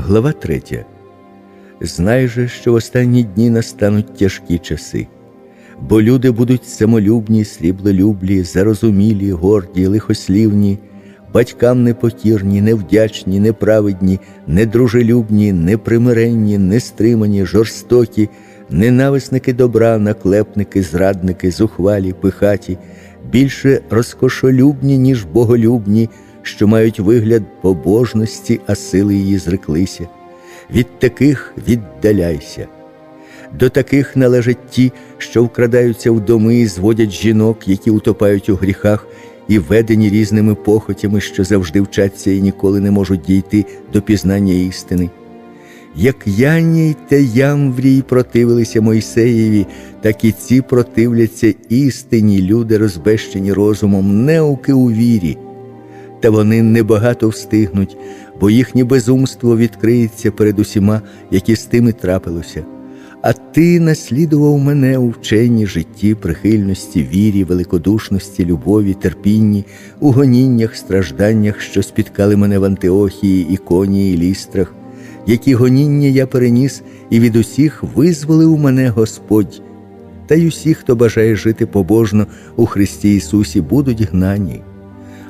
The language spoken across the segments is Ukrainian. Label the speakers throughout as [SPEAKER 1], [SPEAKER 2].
[SPEAKER 1] Глава 3. Знай же, що в останні дні настануть тяжкі часи, бо люди будуть самолюбні, сріблолюблі, зарозумілі, горді, лихослівні, батькам непокірні, невдячні, неправедні, недружелюбні, непримиренні, нестримані, жорстокі, ненависники добра, наклепники, зрадники, зухвалі, пихаті, більше розкошолюбні, ніж боголюбні, що мають вигляд побожності, а сили її зреклися. Від таких віддаляйся. До таких належать ті, що вкрадаються в доми і зводять жінок, які утопають у гріхах, і ведені різними похотями, що завжди вчаться і ніколи не можуть дійти до пізнання істини. Як Яній та Ямврій противилися Мойсеєві, так і ці противляться істині, люди, розбещені розумом, неуки у вірі. Та вони небагато встигнуть, бо їхнє безумство відкриється перед усіма, які з тими трапилося. А ти наслідував мене у вченні житті, прихильності, вірі, великодушності, любові, терпінні, у гоніннях, стражданнях, що спіткали мене в Антиохії, Іконії, Лістрах, які гоніння я переніс, і від усіх визволив мене Господь. Та й усі, хто бажає жити побожно у Христі Ісусі, будуть гнані.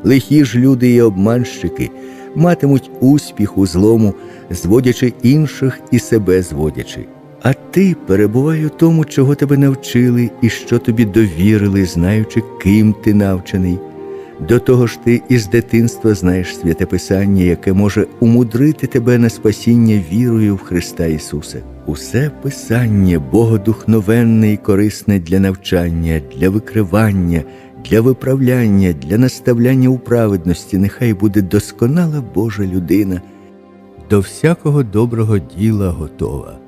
[SPEAKER 1] Лихі ж люди і обманщики матимуть успіх у злому, зводячи інших і себе зводячи. А ти перебувай у тому, чого тебе навчили і що тобі довірили, знаючи, ким ти навчений. До того ж ти із дитинства знаєш святе Писання, яке може умудрити тебе на спасіння вірою в Христа Ісуса. Усе Писання богодухновенне і корисне для навчання, для викривання, для виправляння, для наставляння у праведності, нехай буде досконала Божа людина, до всякого доброго діла готова.